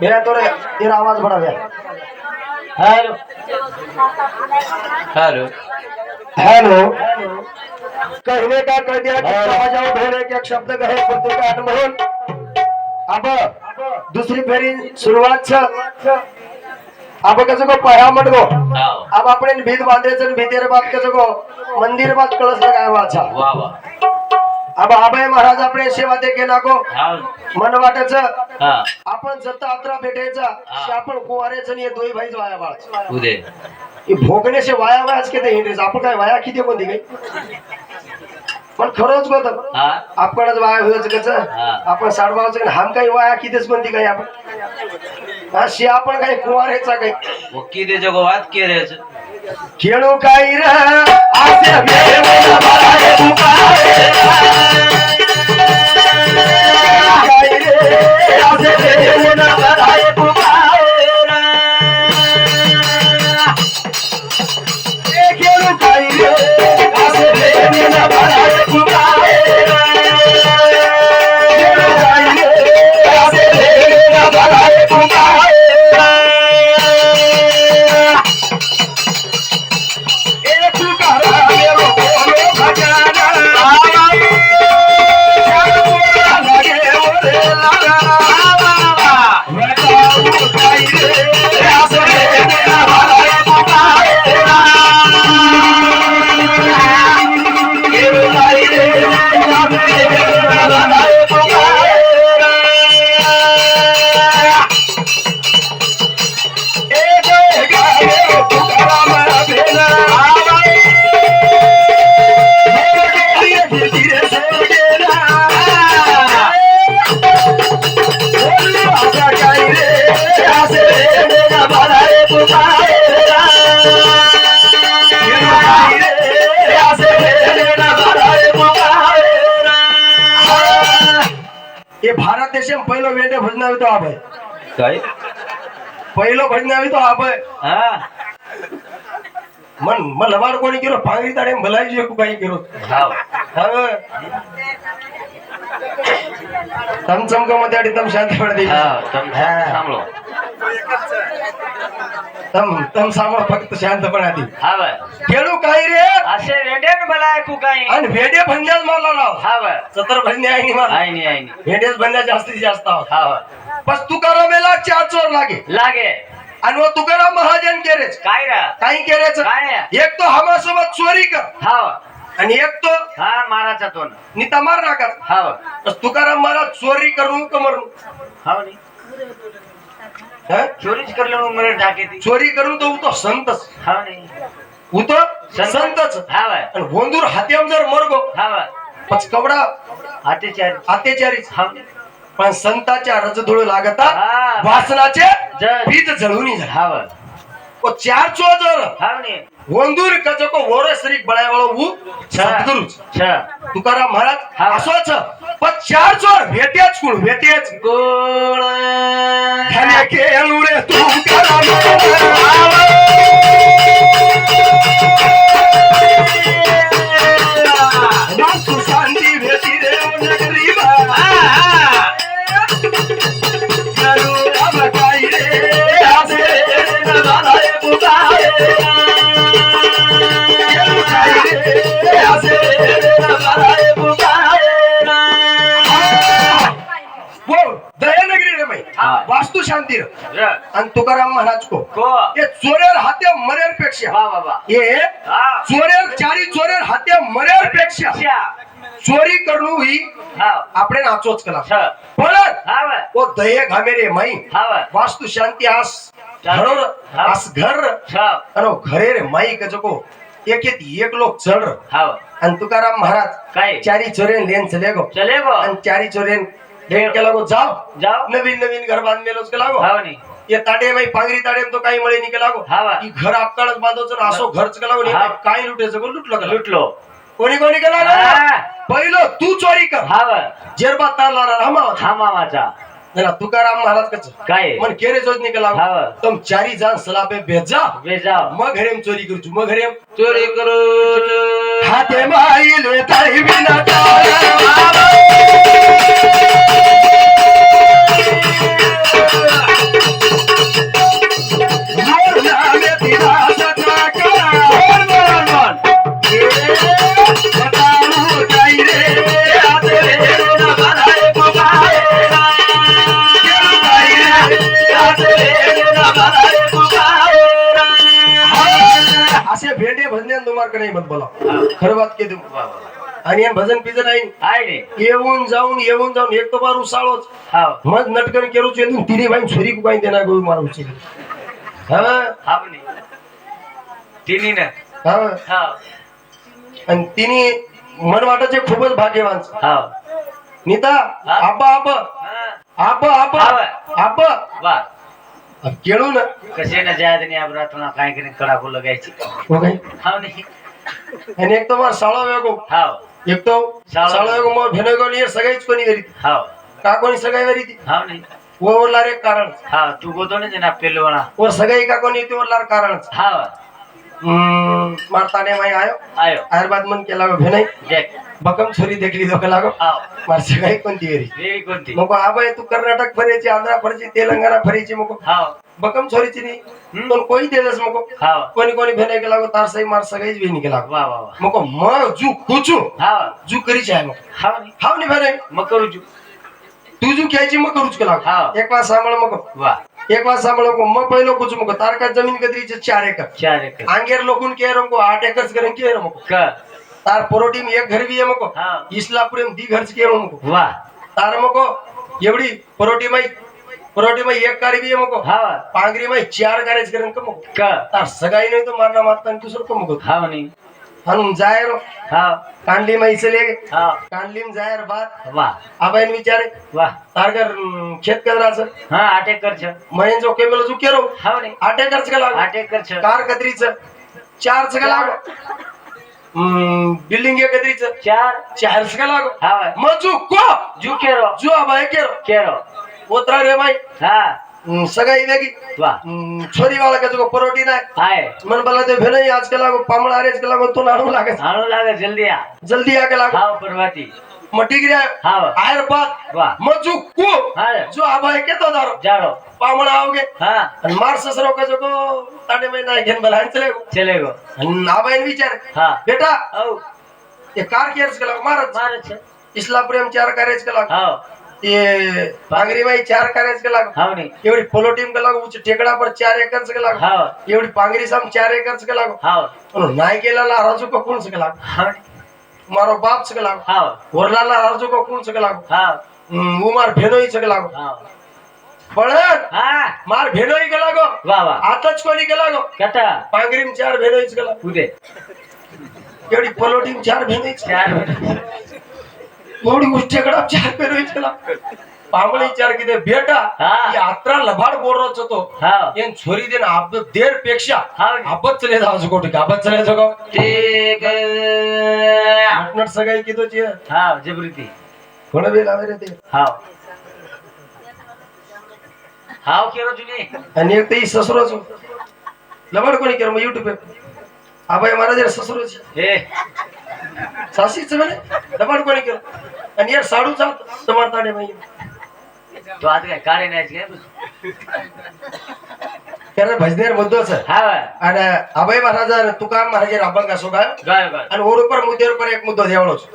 मेरा तो तेरा आवाज बड़ा गया हेलो. हेलो. हेलो. कहने का कह दिया कि जाओ ढोने के शब्द कहे पुत्र का अनमोहन अब दूसरी फेरी शुरुआत छ. अब कसो को पहा मट गो. अब अपने भीत बांधे भीतेर बात कसो को मंदिर बात कलश लगाया छ वाह वाह अब अभय महाराज आपले सेवा ते केला को मन वाटायच. आपण जत अत्रा भेटायचा आपण कुवारेच आणि दोही भाईच वाया बाळा. उदे. से वाया वायाच किती हिंडेच आपण काय वाया किती कोणती काही पण खरंच बघ आपणच वाया होयच कस? आपण साडबावच हाम काही वाया कितीच कोणती काही आपण? अशी आपण काही कुवारेचा काही? किती जगवात केलं खेळू काही रे वेंडे भजनावी तो आभय काय पहिलं भजनावी तो आभय हाँ मन मन लबाड कोणी केलो पांगरी ताडे भलायची एक काही केलो हाव तम चमकमध्ये आणि तम शांत पडते हाव तुम थांबलो तम तम सामोर फक्त शांतपणा दी हाव खेळू काही रे? असे वेंडेन मला ऐकू काय आणि भेडे भंड्याच मारला राव. हाव सतर भंडे आहे नि आई नाही आई नाही भेडेच भंड्या जास्तीत जास्त आहोत. हाव बस तुकारामेला चार चोर लागे. लागे. आणि वो तुकाराम महाजन केरेच. काय रा? काही केरेच. काय एक तो हमासोबत चोरी कर. हाव आणि एक तो हा माराचा तो निता मार नाका हाव बस तुकाराम महाराज चोरी करू का मरू? हाव नाही हं? चोरीच करले मग मला टाके ती. चोरी करून तो तो संतच. हाव नाही उतो संतच. आणि गोंदूर हात्याम जर मरगो हाव पच कवडा अत्याचार. अत्याचारीच. हाव नाही पण संताच्या रजधुळ लागता हा. वासनाचे बीज जळून ओ चार चो जर. हाव नाही वोर श्री बळायवाळो ऊ सद्गुरुच. छ. तुकाराम महाराज. असोच. पण चार चोर भेटेच कुळ भेटेच गोळ खेळू रे तुकाराम आणि तुकाराम महाराज को. ये चोरेर हाते मरेरपेक्षा ये चोरेर चारी चोरेर हाते मरेरपेक्षा चोरी करणु ही आपण नाचोच જ કલા ओ ઓ घामेरे मई. રે शांती आस શાંતિ આસ ઘર આસ ઘર मई ઘરે રે एक एक लोक चढ. आणि तुकाराम महाराज काय? चारी चोरेन लेन चले गो. चले गो. आणि चारी चोरेन लेन केला गो जाव. जाव. नवीन नवीन घर बांधलेलोच केला गो हा नाही ये ताडे भाई पांगरी ताडे तो काही मळे निके लागो. की घर आपकाळच बांधवचं असो घरच गेला काय लुटेचं कोण लुटलं का? लुटलो. कोणी कोणी गेला पहिलं तू चोरी कर. हावा जेरबा तारला रामा हा मामाचा. जरा तुकाराम महाराज कच काय? मन केरे जोज निकला तुम चारी जान सलाबे भेजा भेजा मग घरेम चोरी करू मग घरेम. चोरी करू हाते माईल ताई बिना तारा असे भेटे भजने तुम्हाला नाही मत बोला. बात के आणि भजन पिजन नाही. येऊन जाऊन येऊन जाऊन एक तो मारू उसाळोच मग नटकन केरूच येऊन तिने बाई देणार गोळी आणि तिने मन वाटायचे खूपच भाग्यवान. नीता आप आप आप आप आप केळू ना। कसे ना जायत नाही तुला काय करी कडाकू लगायची हो काय? हाव नाही. आणि एक तो मार साळा वेगो. हाव. एक तो साळा वेगो. मग भेनो गो नियर सगळीच कोणी घरी. हाव. का कोणी सगळी घरी? ती हाव नाही. ओरला रे कारण. हाव तू गोतो ना ना पेलवणा वर सगळी का कोणी ती ओरलार कारण. हाव. मारताने माई आयो. आयो. आयुर्वाद मन केला भेनाई. जॅक बकम छोरी देखली दोक लागो मार सगळी कोणती वेळी कोणती? मग आबाय तू कर्नाटक फरायची आंध्रा फरायची तेलंगणा फरायची मग. बकम छोरीची नाही. पण कोणी देलस मग? कोणी कोणी भेनाई केला गो? तार सही मार सगळीच भेनी केला गो. वा वा वा। मग मग जू हाव जू करीची आहे मग. हाव नाही भेनाई? मग करू जू। तू जू घ्यायची मग करूच केला हा. एक वाज सांभाळ मग. वा। एक वाज सांभाळ मग. मग पहिलं कुचू मग. तारका जमीन कदरीचे चार एकर. चार एकर. आंगेर लोकून के रमको आठ एकर्स करें के? तार परोटी में एक घर भी है मको। हाँ. इस्लापुर में दी घर के मको। वा तार मको एवढी परोटी में परोटी में एक कारी भी है मको। हाव पांगरी में चार गारेज करें का मको क? तार सगाई नहीं तो मारना मारता नहीं दूसरो को मको। हाव नाही। हम जायर हाव कांडली में इसलिए हाव कांडली में जायर बात वा आबाइन विचारे वा तार घर खेत कदराचं हा आठ एकर छ। महेन जो केमेल जो केरो हाव नाही। आठ एकरच का लागो? आठ एकर छ। कार कदरीचं चार का लागो? बिल्डिंग आहे कदरीचं चार चार का लागो? हाव मजू को? जू केरो. जो आबाय केरो. केरो. ओतरा रे भाई हा. सगाई वेगी वा. छोरी वाला का जो परोटी नाही. आहे. मन बोला ते भेन आज के लागो? पामळा अरेज के लागो? तो नाणू लागे आणू लागे जल्दी आ जल्दी आके लागो? हाव परवाती आयर को. हा जो तो दारो. जाडो पामळा आओगे हा. आणि मार ससरो का जो को ताडे में नाही घेन बला चले गो. चले गो. आणि आबाईन विचार. हा. बेटा औ ये कार केअर्स के लागो महाराज मार छ इस्लापुरम चार कार्याच के लागो हाव ये पांगरी में चार कार्याच के लागो हाव नाही एवढी पोलो टीम के लागो टेकडा पर चार एकरच के लागो हाव एवढी पांगरी साम चार एकरच के लागो हाव पण नाही केलेला राजू को कोण सके लागो. मारो बाप सके लागो हाव वरलाला राजू को कोण सके लागो हाव हम्म, उमार भेनोई सके लागो हाव पळत हा मार भेनोई के लागो वा वा आताच कोणी के लागो कटा पांगरीम चार भेनोईच के लागो उदे एवढी पोलो टीम चार भेनोईच चार एवढी उष्टेकडा चार भेनोईच के लागो पांगळी चार किती बेटा हा. यात्रा लबाड बोलत होतो ಏನ್ छोरी देन अब देरपेक्षा आपत चले जाऊ कोटी आपत चले जाऊ ग- नटनट सगळी किती ची हाव जबरीती. कोण बी लावे रे ते. हाव. हाव केरो जुनी. आणि एक ते ससरोच. लबाड कोणी केलं? मग युट्यूब आबाई महाराज ससरोच. हे. सासीच म्हणे? लबाड कोणी केलं? आणि तुम्हाला ताडे माई તો આ તો કઈ કાઢી નાખી ત્યારે ભજનેર મુદ્દો છે. અને અભય મહારાજા તુકામ મહારાજે રાબંગ કાસો ગાયો. અને ઓર ઉપર મુદ્દે ઉપર એક મુદ્દો દેવાળો છું.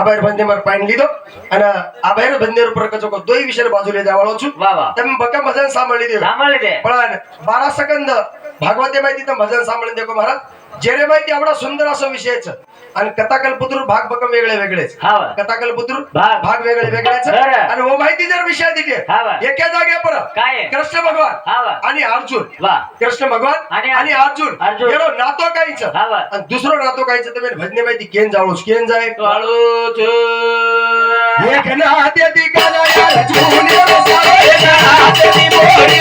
અભય ભજને મારે પાઈન લીધો. અને અભય ને ભજનેર ઉપર કચો કો દોઈ વિશે બાજુ લઈ જવાળો છું. તમે બકા ભજન સાંભળી દે સાંભળી દે પણ 12 સેકન્ડ ભાગવતે માંથી તમે ભજન સાંભળી દેખો મહારાજ जेरे माहिती एवढा सुंदर असं विषयच आणि कथाकल्पतूर भाग बकम वेगळे वेगळेच कथाकल्पतूर भाग. भाग वेगळे वेगळेच. आणि वो माहिती जर विषय दिली. एका जागे पर काय? कृष्ण भगवान आणि अर्जुन कृष्ण भगवान आणि अर्जुन. एवढं नातो काहीच आणि दुसरं नातो काहीच तर भजने माहिती केन जावळूस केन जाय एक. एक मोडी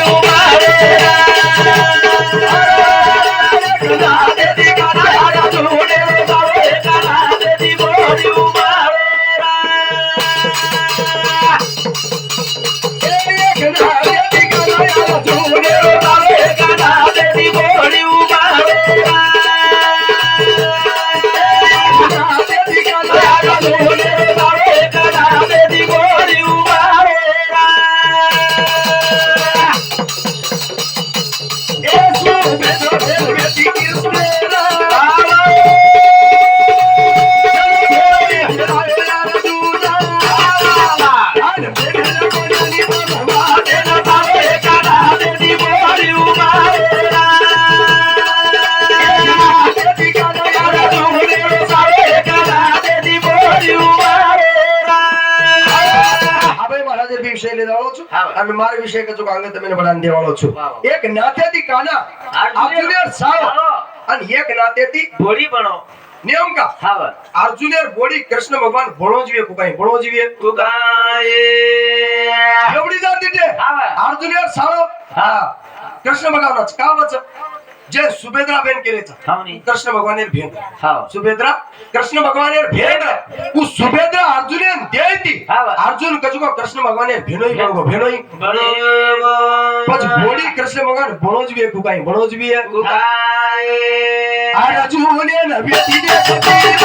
કે તમે વડાન દેવાળો છો? એક નાતેથી કાના આર્જુનેર સાવ. અને એક નાતેથી ભોળી બનો. નિયમ કા હાવર આર્જુનેર ભોળી કૃષ્ણ ભગવાન ભણો જીવે કુકાઈ ભણો જીવે કુકાઈ એવડી જાતી છે આર્જુનેર સાળો. હા. કૃષ્ણ ભગવાન કાવચ જે સુભેદ્રા બેન કે કૃષ્ણ ભગવાન ભેટ સુભેદ્રા કૃષ્ણ ભગવાન ભેટ હું સુભેદ્રા અર્જુને દેતી અર્જુન કજુકો કૃષ્ણ ભગવાન ભેણોઈ ભણગો ભેણોઈ પછી ભોળી કૃષ્ણ ભગવાન ભણોજવી કુકાઈ ભણોજવી કુકાઈ અર્જુને નવી તીને સુંદર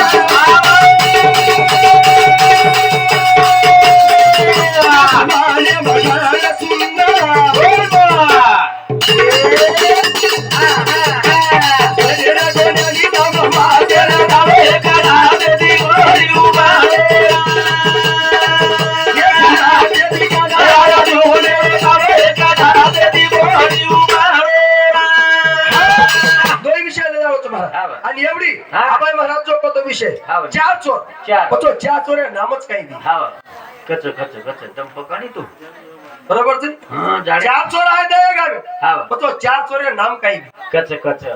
અને એવડી હા. મહારાજ જો કતો વિશે. ચાર ચોર. ચાર. પચો ચાર ચોરે નામ જ કઈ દી હા કચો કચો કચો. તમ પકડી તું. બરોબર છે? ચાર ચોર આ દે ગાવે હા પચો ચાર ચોરે નામ કઈ દી કચો કચો.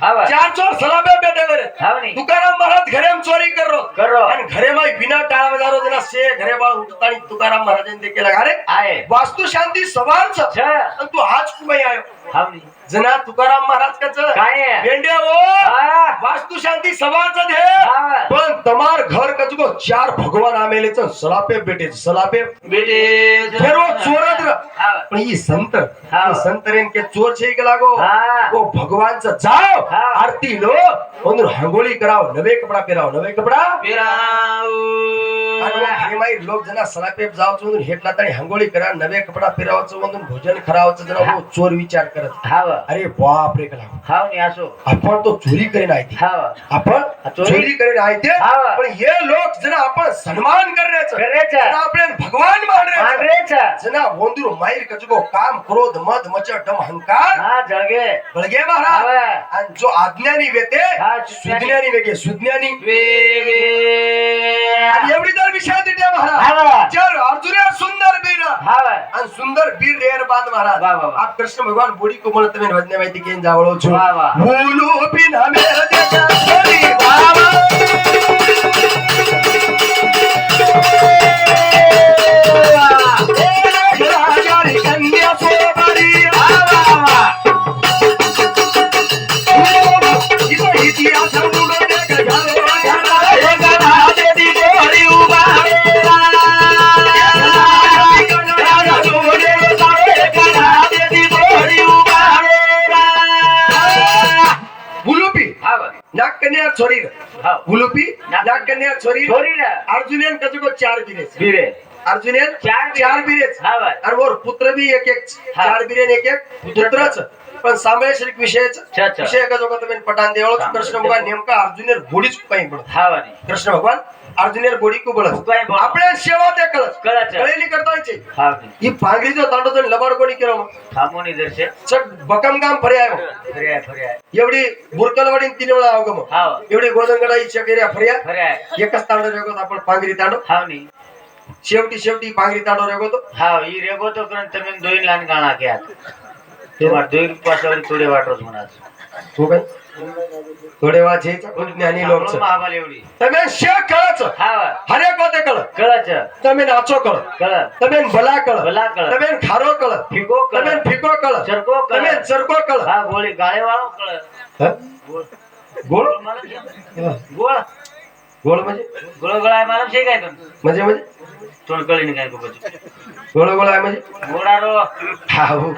હા. ચાર ચોર સલાબે બેઠે હાવની તુકારામ મહારાજ ઘરે ચોરી કરો. કરો. અને ઘરે માં વિના ટાળા વધારો જના શે ઘરે વાળ ઉઠતાની તુકારામ મહારાજ ને દેખે લગારે આય વાસ્તુ શાંતિ સવાર છે. અને તું આજ કુમાઈ આવ્યો. ઓ હા जना तुकाराम महाराज कच काय भेंड्या हो वास्तु शांती सभाच दे पण तमार घर कचगो चार भगवान आमेलेच सलापे बेटे सलापे. बेटे फेरो चोरत. पण ही संत संत रेन के चोर छे के लागो वो भगवान च जाओ आरती लो. म्हणून हंगोली कराव नवे कपडा पेराव नवे कपडा? पेराव. लोक जना सलापे जावच म्हणून हेटला तरी हंगोली करा नवे कपडा पेरावच म्हणून भोजन करावच जरा हो, चोर विचार करत. अरे बाप रे कला हा नाही असो. आपण तो चोरी करीन आहे हाव. आपण चोरी? करीन आहे पण हे लोक जरा आपण सन्मान करण्याचं करण्याचं भगवान જના આપણ સન્માન કરે છે કરે છે જના આપણે ભગવાન માને છે માંડરે છે જના વોંદરું માયર કચકો કામ ક્રોધ મદ મચર ડમ હંકાર હા જળગે બળગે મહારાજ હવે અને જો આજ્ઞાની વેતે હા, સુજ્ઞાની વેગે સુજ્ઞાની વેગે અને એવડી દર વિષય દીધે મહારાજ હાવ ચાલ અર્જુને સુંદર વીર હાવ અને સુંદર વીર રેર બાદ મહારાજ વાહ, વાહ, વાહ. આપ કૃષ્ણ ભગવાન બોડી કોમળ તમે વજને માહિતી કેન જાવળો છો વાહ, कन्या छोरी या कन्या छोरी छोरी अर्जुनियन को चार बीरेज बीरेज अर्जुनियन चार चार बीरेज आणि पुत्र भी एक एक. चार बीरेन एक एक. पुत्रच. पण सामायिक विषयच. विषय को पटान देवळ कृष्ण भगवान नेमका अर्जुनियन घोडीच पाहिजे कृष्ण भगवान अर्जुनेर गोडी कुबळ आपल्या सेवा ते कळत कळेली करतायची. ही पांगरीचो तांडो जण लबाड गोडी केलं थांबवणी जरशे. चक बकमगाम पर्याय पर्याय एवढी बुरकलवाडी तीन वेळा अवगम एवढी गोदंगडाई चकेऱ्या फर्या पर्याय. एकच तांडव रेगोत आपण पांगरी तांडो हा नाही शेवटी शेवटी पांगरी तांडो रेगोतो हा ही रेगोतो कारण मी दोन लहान गाणा घ्या तुम्हाला दोन पासावर थोडे वाटत म्हणा तू हो काय? थोडे वाचे ज्ञानी लोक તમે શેખ કળ છો? હરે કોતે કળ કળ છે તમે નાચો કળ કળ તમે ભલા કળ ભલા કળ તમે ખારો કળ ફીકો કળ તમે ફીકો કળ ચરકો કળ તમે ચરકો કળ હા ગોળી. ગાળે. વાળો કળ ગોળ ગોળ. ગોળ મજે? ગોળ ગોળ આય છે કાય મજે મજે? ચોળ કળીને મજે ગોળારો. હા હું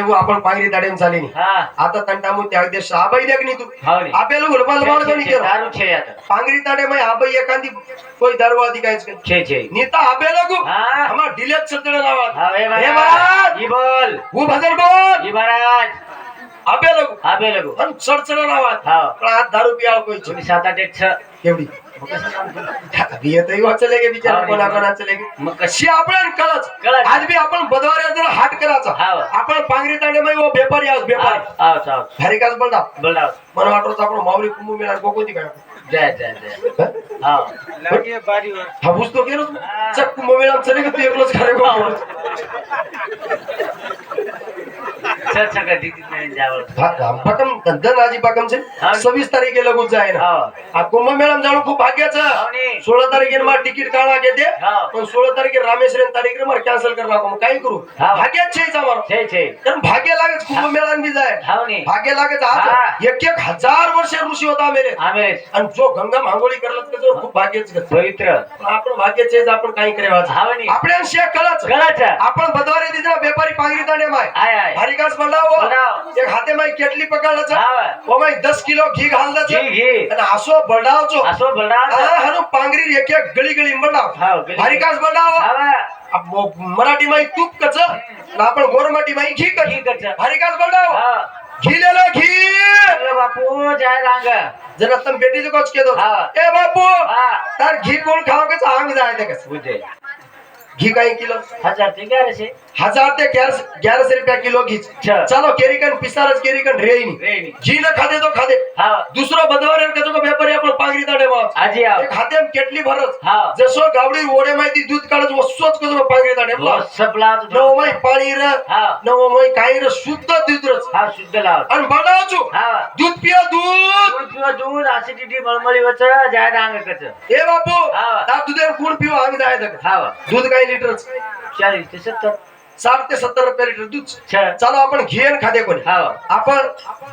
હું. આપણ પાંગરી દાડે ચાલી હા. આ તંટા મુ ત્યાગ દે સાબઈ દેખની તું. આપેલું છે યાર પાંગરી દાડે મે આબઈ એકાંદી કોઈ દરવાદી કાય છે છે. છે તો આપેલો હા. અમાર ઢીલે છતડે હું ભજન બોલ. મહારાજ. આપેલો આપેલો અન છડછડે લાવા હા. પણ આ દારૂ પીવા કોઈ છે. સાત આઠ એક છે. કેવડી? बिचारा कोणा मग कशी? आपण कळच कळच. आज बी आपण बुधवारी जरा हाट करायचा. हाव. आपण पांगरी तांडे वो व्यापारी आहोत व्यापारी आव आव हरिकास बोलता बोलाव मला वाटतं आपण मावरी कुंभू मिळणार गोकोती काय. जाय जाय जाय. हा? हा. लागे बारीवर. हा गेलो कुंभमेळा नाही का तू एकलंच कार्यक्रम भागम गंधराजी भागम से सवीस तारीख लघु जाए ना. कुंभ मेला जाऊ खूब भाग्य सोलह तारीख मार टिकट का सोलह तारीख रामेश्वर तारीख मार कैंसल कर रहा मैं करू. भाग्य भाग्य लगे कुंभ मेला भी जाए भाग्य लगे एक एक हजार वर्ष ऋषि होता मेरे जो गंगा मांगोली कर खूब भाग्य पवित्र. भाग्य अपन का अपने कलच कल अपन बदवारी दीजा व्यापारी पांगरी ताने मैं भारी का बनाव एक हाते माई केटली पकडायचं ओ हो माई दस किलो घी घालदाचं असो बनावचो असो बडाव हनु पांगरी एक एक गळी गळी बनाव भारिकाच बडाव. मराठी माई तूप कच. ना आपण गोरमाटी माई घी कच. भारिकाच बनाव घिलेलो घी. बापू जाय रांग. जरा आता बेटीचं कच केलो. ए बापू तर घी कोण खाव कसं अंग जायचं कसं घी काही किलो? हजार ते काय रे हजार ते ग्यारह ग्यारह रुपया किलो घी. चलो केरिकन पिसारच केरिकन रेई रेनी घी न खाते तो खाते. हा. दुसरो बदवारे को व्यापारी आपण पांगरी ताडे आजी हातेम केटली भरत. हा. जसो गावडी ओढे माहिती दूध काढत वसोच कजो पांगरी ताडे? हो, सपला नव माई पाणी र हा. नव माई काही र शुद्ध दूध रच हा शुद्ध लाव आणि बनावचो हा. दूध पिया दूध. दूध पिवा दूध ऍसिडिटी मळमळी वच जाय रांग कच ए बापू हा. ता कोण पिवा? आम्ही जाय तक हा. दूध काही लिटरच चाळीस ते सत्तर. साठ ते सत्तर रुपये लिटर दूध. छ चालो आपण घेन खाते कोणी? हा. आपण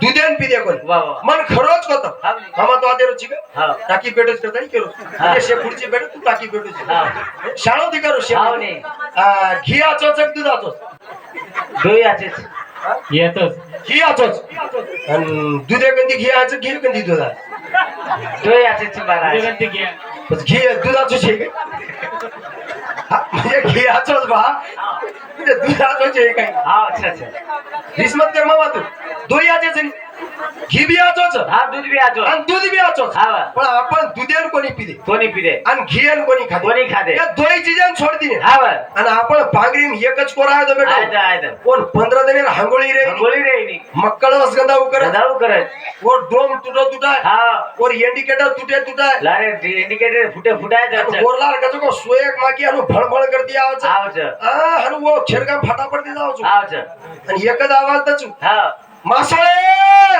दुधेन पिदे कोणी? वा वा. मन खरोच होत हा. मामा तो का? हा. टाकी पेटच करता नाही केलो. हा. ते शे खुर्ची पेट तू टाकी पेटूच हा. शाळो ती करू शे. हाव नी. आ, घी आचोच दूध आचोच. येतच. घी आचोच. आणि दुधे कंदी घी आचं घी कंदी दूध घी दूध आचोच आहे का? हा, म्हणजे घी आचोच बा? म्हणजे दूध आचोच आहे काय हा अच्छा अच्छा। रिस्मत कर मामा तू दोही आचेच आहे. घी बी आचोच हा दूध बी आचो आणि दूध बी आचोच हा पण आपण दुधेन कोणी पिते कोणी पिरे आणि घी आणि कोणी खाते कोणी खाते या दोही चिजन सोड दिले हा वा आणि आपण पांगरीन एकच कोरा आहे तो आयत बेटा आयत कोण पंधरा दिन हांगोळी रे गोळी रे नी मक्कळ वसगंदा उकर जाऊ करत और डोम तुटो तुटाय हा और इंडिकेटर तुटे तुटाय लारे इंडिकेटर फुटे फुटाय आणि गोरलार कजो को सोयक माकी अनु फळफळ करती आवाज आवच आ हनु वो खेरगाम फटाफट दी जावचो आवच आणि एकच आवाज दचू हा मासाळे!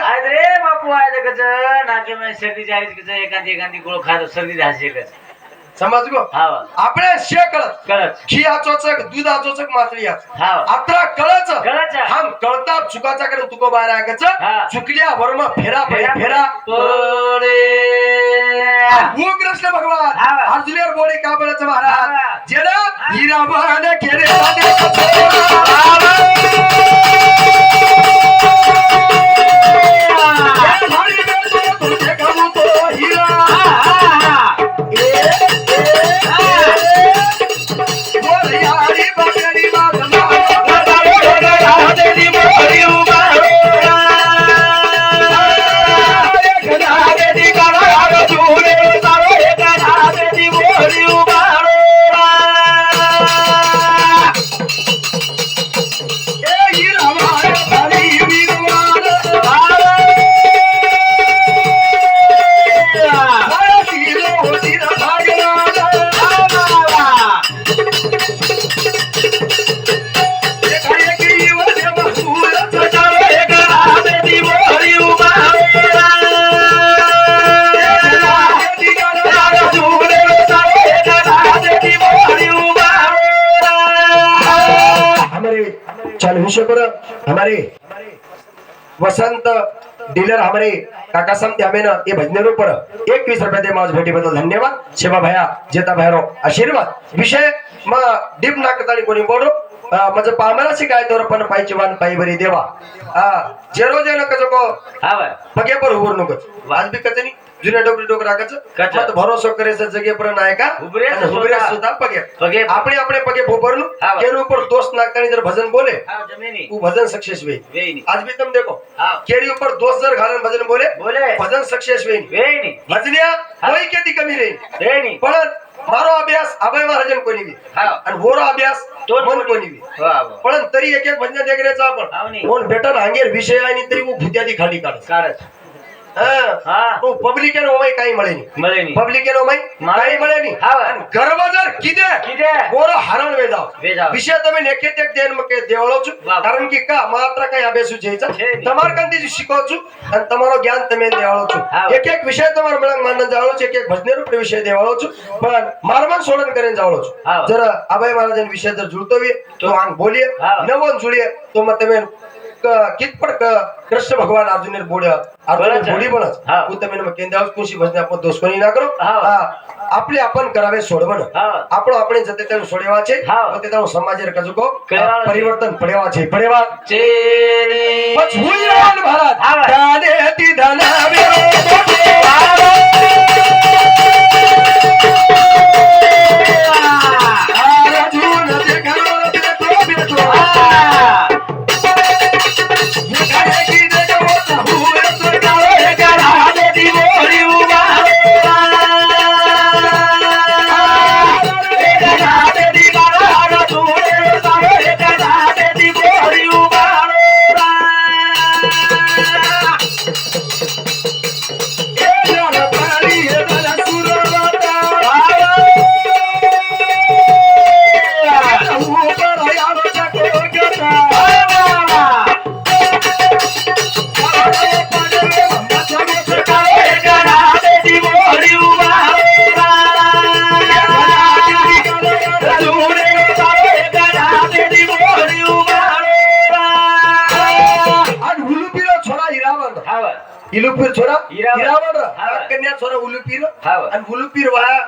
आयत रे बापू आयत कच नाके में सर्दी जायच कच एखादी एखादी गोळ खातो सर्दी झाशी कच समज गो? हा आपले शे कळत. कळत. घी आचोचक दूध आचोचक मासळी आच हा. आता कळच कळच हम कळता चुकाचा कडे तुको बाहेर आहे हा. चुकल्या वर्म फेरा फेरा फेरा पडे. वो कृष्ण भगवान. हा. अर्जुनेर बोले का हा. महाराज. जेना हिरा बहाने केले समते हमें ना ये भजनेरो पर एकवीस रुपये दे माझ भेटी बदल धन्यवाद. सेवा भया जेता भैरो आशीर्वाद. विषय म डीप नाकताळी कोणी बोलो? म्हणजे पामरा शिकाय तर पण पायची वान पायी बरी देवा. हा जेरो जेनो कजो को? हा पगे पर हुवर नको आज बी कचनी. जुन्या डोकरी डोक राखाचं मत भरोसा करे जगे पर नायका उबरे उबरे सुता पगे. पगे आपने अपने दोस्त जर भजन बोले. भजन सक्सेस आज तुम देखो. केरी दोस्त जर भजन बोले बोले. भजन सक्सेस केती कमी नहीं. पण मारो अभ्यास अभय महाराजन कोणी बी. आणि होरो अभ्यास तो मन कोणी. पण तरी एक एक भजन देखरेचा आपण. भेटन हांगेर विषय आणि तरी वो खाली काढ તો પબ્લિક એનો ઓમાય કાંઈ મળે નહીં. મળે નહીં. પબ્લિક એનો ઓમાય મળે. મળે નહીં. હા. અને કીધે. કીધે. બોલો હરણ વેદાવ. વેદાવ. વિશે તમે નેકે તેક દેન મકે દેવળો છું. કારણ કે કા માત્ર કઈ આબે શું છે છે તમાર કંથી શીખો છું અને તમારો જ્ઞાન તમે દેવાળો છું. એક એક વિષય તમારો મળંગ માનન જાવળો છે એક એક ભજને રૂપ વિષય દેવાળો છું. પણ મારમન સોડન કરીને જાવળો છું. જરા આભાઈ મહારાજ વિષય જર જુડતો હોય તો આંખ બોલીએ હા. નવો જોડીએ તો તમે ક- કિત પણ ક- કૃષ્ણ ભગવાન અર્જુન ને બોલ્યા અર્જુન બરાબર. બોલી પણ હા. હું તમે એમાં કેન્દ્ર આવું કુશી ભજને આપો દોષ કોની ના કરો હા. હા. આપણે આપણ કરાવે સોડવણ હા. આપણો આપણે જતે તેનું છોડેવા છે હા. જતે તેનું સમાજે કજુકો કહેવાનું છે. પરિવર્તન પડેવા છે પડેવા ચેરી ભજવું મહારાજ હા. દાનેતી ધનાવ્યો અર્જુન ઇલુપીર છોરા હીરાવણ. હીરાવણ હા. કન્યા છોરા ઉલુપીર હા. અને ઉલુપીર વાળા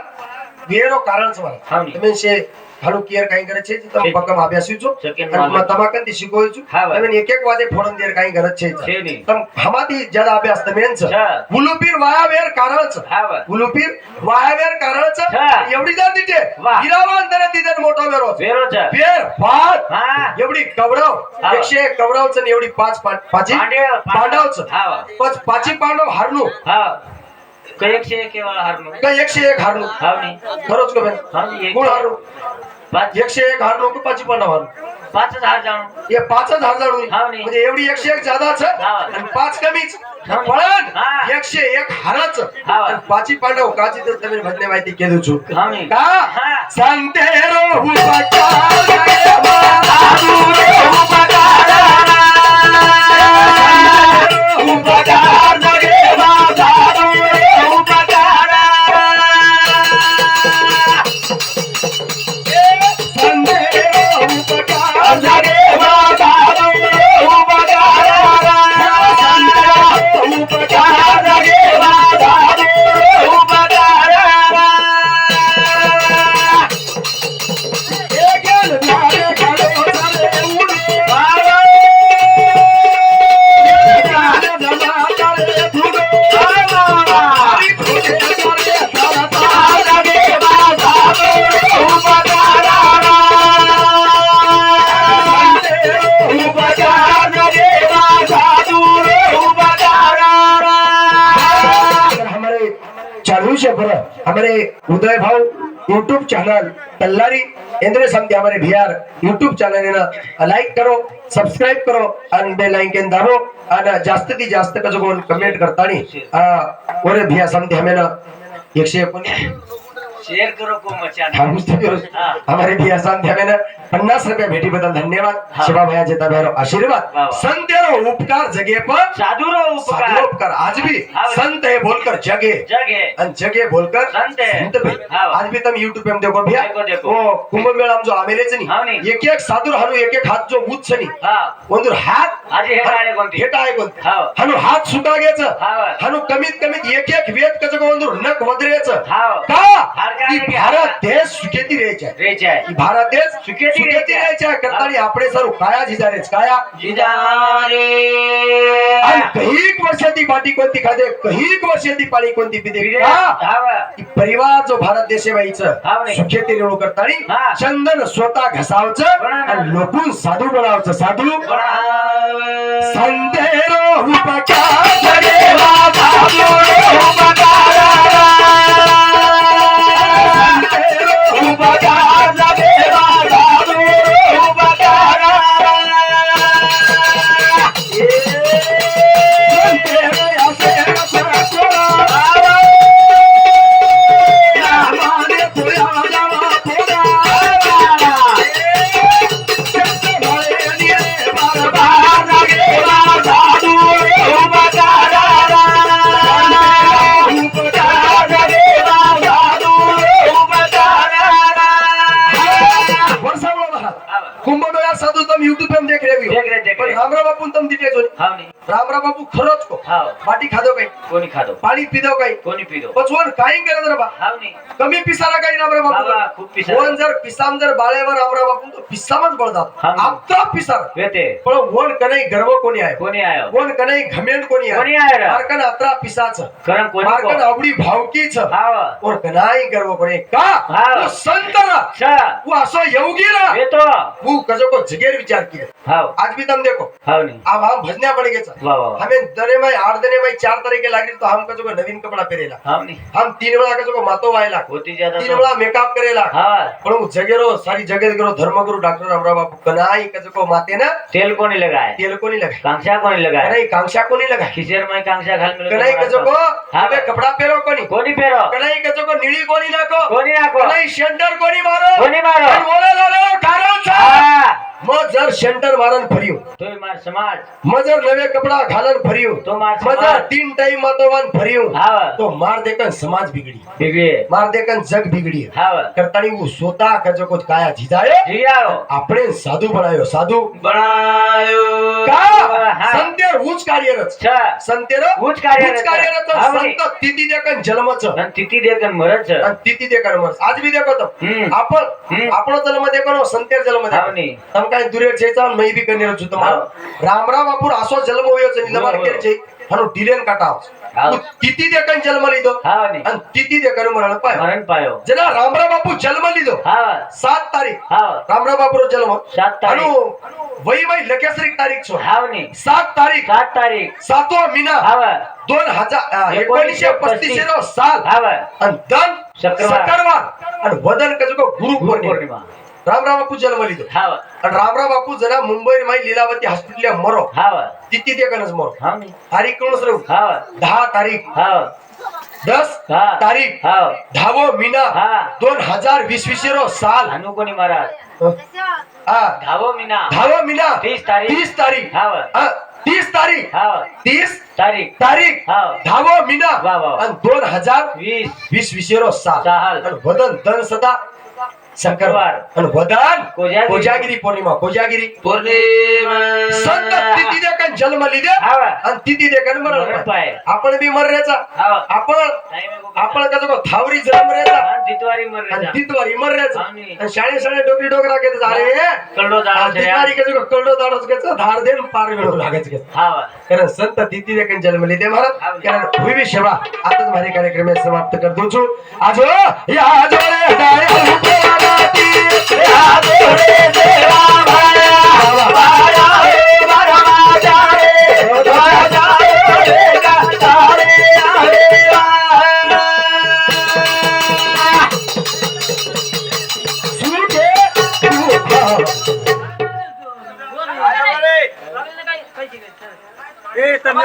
વેરો કારણ છે મારા. હા. તમે છે હાલું કેર કાંઈ કરે છે તમે છે. પકમ આપ્યા શું છો સેકન્ડ અને માં તમા કંથી શીખો છું હા. તમે એક એક વાતે ફોડન દેર કાંઈ કરે છે છે નહીં. તમ હમાથી જ્યાદા અભ્યાસ તમે એમ છે હા. ઉલુપીર વાયા વેર કારણ છે હા. ઉલુપીર વાયા વેર કારણ છે હા. એવડી જાત દીધે વાહ. હીરાવણ તને દીધે મોટો વેરો છે વેરો છે વેર ભાત હા એવડી કવરાવ હા. એકશે એક કવરાવ છે ને એવડી પાંચ પાંચ પાછી પાંડવ પાંડવ છે હા પછી પાછી પાંડવ હારનું હા કયેક છે કે વાળા હારનું કઈ એકશે એક હારનું હાવ નહીં ખરો જ કે બેન હાવ નહીં, एकशे एक हार लोग पाची पन्नास भर पाच हजार जाणू ये पाचच हार जाणू म्हणजे एवढी एकशे एक जादाच आणि पाच कमीच. एकशे एक हाराच. हाव. पाची पांडव काची तर तुम्ही भजने माहिती केली चूक. का? सांगते रोहू उदय भाव यूट्यूब चैनल तल्लारी इंद्र संध्या हमारे बिहार यूट्यूब चैनल ना लाईक करो सब्सक्राइब करो आणि बेल आयकन दाबो आणि जास्तीत जास्त कसं कोण कमेंट करतानी ओरे भिया संध्या हमें ना एकशे एकोणीस. शेयर करो को मचाना हम तो हमारे भी आसान ध्यान में पन्नास रुपया भेटी बदल धन्यवाद शिवा भैया जेता भैया आशीर्वाद. संत रो उपकार जगे पर साधु रो उपकार. साधु उपकार. आज भी संत है बोलकर जगे. जगे. अन जगे बोलकर संत है संत भी आज भी तुम YouTube पे देखो भैया. वो हो, कुंभ मेला जो आमेले छ नी एक एक साधु हनु एक एक हाथ जो बूथ छ नी बंधु हाथ आज हे काय कोणती? हे काय कोणती? हनु हाथ सुटा घ्यायचं. हनु कमीत कमीत एक एक वेद कसं बंधु नक वदरेचं. का? ઈ ભારત દેશ સુખેથી રહે છે રહે છે ઈ ભારત દેશ સુખેથી રહે છે રહે છે કરતાની આપણે સર કાયા જીજા રે કાયા જીજા રે આ કહીક વર્ષેથી પાટી कोणती ખાધે કહીક વર્ષેથી પાળી कोणती પીધે ઈ પરિવાર જો ભારત દેશે વાઈ છે સુખેથી રેણો કરતાની ચંદન સ્વતા ઘસાવ છે અને લોકો સાધુ બનાવ છે સાધુ સંતેરો ઉપકાર જડેવા ભાવનો ઉપકાર आपला बाबू खरंच को माटी खादो काही? कोणी खादो? पाणी पिदो काही? कोणी पिदो? पचवण काही करत रे कमी पिसारा काही ना बरं बाबा. खूप पिसा जर पिसाम जर बाळ्यावर आमरा बाबू तर पिसामच बळतात आपला पिसार. येते. पण वन कने गर्व कोणी आहे? कोणी आहे? वन कनाई घमेन कोणी आहे? कोणी आहे मार्कन अत्रा पिसाच. कारण कोणी मार्कन अवडी भावकीच. और कनाई गर्व कोणी? का? संत रा तू असा योगी रा येतो. तू कजो को जगेर विचार केला. हाँ। आज भी दम देखो. अब हम भजने पड़ेगा हमें दरे में आठ दरे में चार तरीके लागे तो हम जो नवीन कपड़ा पहरेला हम तीन बड़ा कचो जो मातो वायला. तीन बड़ा मेकअप करेला. हाँ पण जगे रो सारी जगत करो धर्म गुरु डॉक्टर अमराव बापू कनाई का जो माते ना. तेल कोनी लगाए तेल कोनी लगाए कांक्षा कोनी लगाए नहीं कांक्षा कोनी लगाए खिसेर में कांक्षा घाल में कनाई का को हमें कपड़ा पहरो कोनी कोनी पहरो कनाई का जो को नीली कोनी नाको कोनी नाको कनाई शेंडर कोनी मारो? कोनी मारो बोले लो लो कारण મજર સેન્ટર મારન ફર્યું તોય માર સમાજ મજર નવે કપડા ઘાલન ફર્યું તો માર મજર સમાજ તીન ટાઈમ માતોવાન ફર્યું હાવ તો માર દેકન સમાજ બિગડી બીગડી માર દેકન જગ બિગડી હાવ કરતાણી હું સોતા કજો કો કાયા જીજાયો જી આવો આપણે સાધુ બનાયો સાધુ બનાયો કા હા સંતેર ઉચ્ચ કાર્યરત છ સંતેર ઉચ્ચ કાર્યરત. ઉચ્ચ કાર્યરત આવડી. સંત તિતિ દેકન જન્મ છે અને તીતી દેકન મરજ છે અને તિતિ દેકન મર આજ બી દેખો તો હમ. આપણ હમ. આપણો જન્મ દેખો નો સંતેર જન્મ દેખો આવની. તમ કાઈ દુરે છે ચાલ મેં બી કરી રહ્યો છું તમારો રામરાવ બાપુ આસો જન્મ હોયો છે ની તમારે હોય, કે છે આનો ડિલેન કાટાવ આવ. હું તિતિ દેકન જન્મ લીધો હાવની અને તિતિ દેકન મરણ પાયો મરણ પાયો જેના રામરાવ બાપુ જન્મ લીધો હા સાત તારીખ હાવ રામરાવ બાપુનો જન્મ સાત તારીખ. આનું વહી વહી લખેસરી તારીખ છો હાવની સાત તારીખ સાત તારીખ સાતવો મહિના હાવ दोन हजार एकोणीसशे पस्तीस रो साल હાવ आणि धन शुक्रवार. शुक्रवार आणि वदन कजो को गुरु ગુરુ पौर्णिमा ರಾಮರಾಮ बापू जन्म लिहितो. ಅಂಡ್ ರಾಮರಾಮ ಪೂಜನ ಮುಂಬೈ ಮೈ ಲೀಲಾವತಿ ಹಾಸ್ಪಿಟಲ್ ಮರೋ ಹೌದು तिथे गणज मरो. तारीख कळूनच सर दहा तारीख. दस तारीख. धावो मीना. हा. दोन हजार वीस वीस रो साल. हनुकोनी महाराज. हा. धावो मीना. धावो मीना. तीस तारीख. तीस तारीख. हौद. तीस तारीख. हा तीस तारीख. तारीख. हौद. धावो मीना. दोन हजार वीस. वीस वीस रो साल. साल. वदन दन सदा. शुक्रवार आणि वदान कोजागिरी. पौर्णिमा कोजागिरी पौर्णिमा संत तिथी देखा जन्म लिदे हा. आणि तिथी देखा मरण मरण आपण बी मर रेचा आपण आपण कसं को थावरी जन्म रेचा तितवारी आणि मर्यादा. तितवारी मर्याचा आणि- आणि शाळे शाळे डोकरी डोकरा घेत जा रे दाढो आणि शर्या. तितवारी कसं को कल्डो दाडोच घ्यायचं धार देन पार मिळवून लागायचं घ्यायचं. हा कारण संत तिथी देखन जन्म लेते महाराज कारण हुई सेवा आताच माझे कार्यक्रम समाप्त करतो दूँ छू आजो या जोरे डाळे તમે